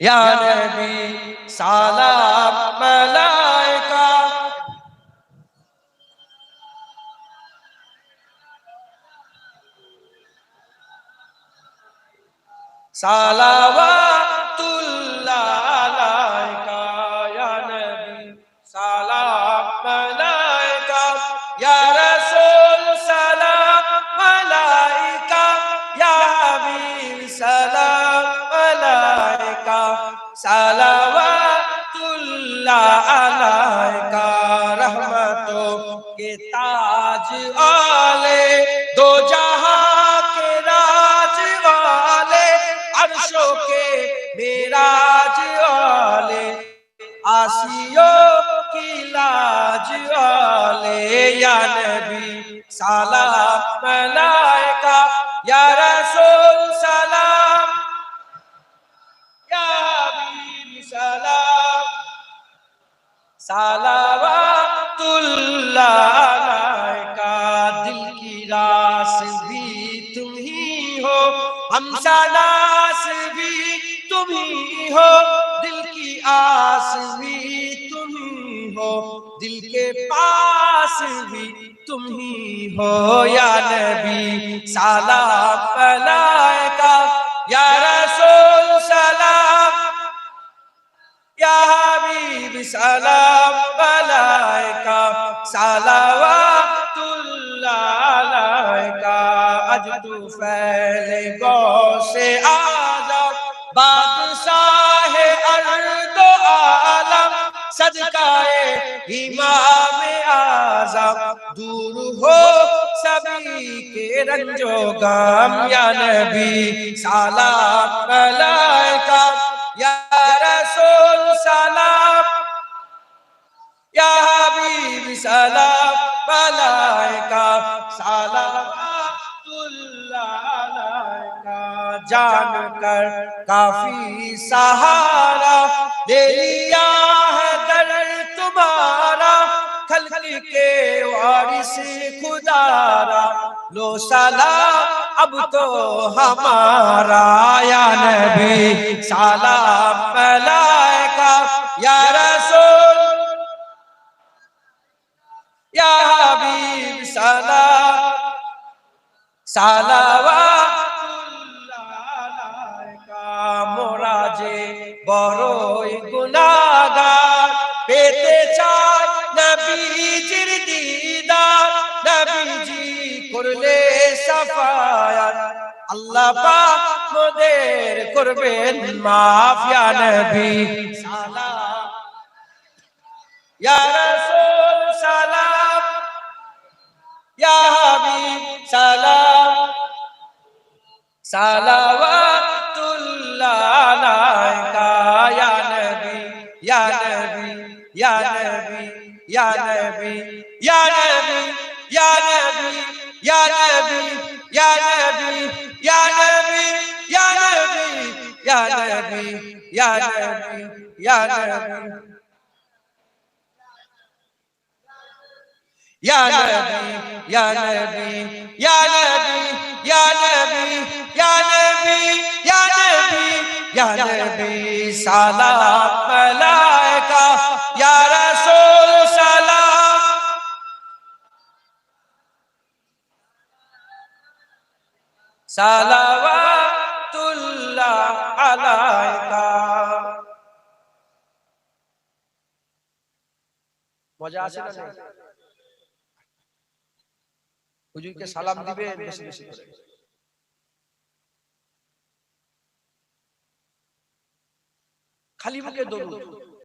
یا نبی سلام ملائکہ سلام आलाए का रहमतों के ताज आले दो जहां के राज वाले अरशों के मेराज वाले आसियों की लाज वाले या नबी सलाम सलावातुल्लाह अलैका दिल की रास भी तुम ही हो हम सनास भी तुम ही हो दिल की आस भी तुम ही हो दिल के पास भी तुम ही हो या नबी सलाम अलैका या रसूल सलाम या हबीब सलाम अलैका अज तू फैले गौ से आज़म बादशाह अर्द आलम, सदकाए इमाम आज़म दूर हो सभी के रंजो गम, या नबी सलाम अलैका। या रसूल सलाम, या हबीब सलाम मलाइका जान कर काफ़ी सहारा दे लिया है दर तुम्हारा, खल्क के वारिस खुदारा। लो सलाम अब तो हमारा या नबी सलाम मलाइका या মোরা যে বড়ই গুনাহগার পেতে চাই নবীজির দিদার, নবীজি করলে সাফায়াত। আল্লাহ পাক মোদের করবেন মাফ ইয়া নবী। সালাম ইয়া salavatullah ya nabi ya nabi ya nabi ya nabi ya nabi ya nabi ya nabi ya nabi ya nabi ya nabi ya nabi ya nabi ya nabi Ya Nabi, Ya Nabi, Ya Nabi, یا نبی سلام ملائکہ یا رسول سلام صلوات اللہ علیکہ মজা আছে না হুজুরকে সালাম দিবে বেশি বেশি করে খালি মুখে দরুদ।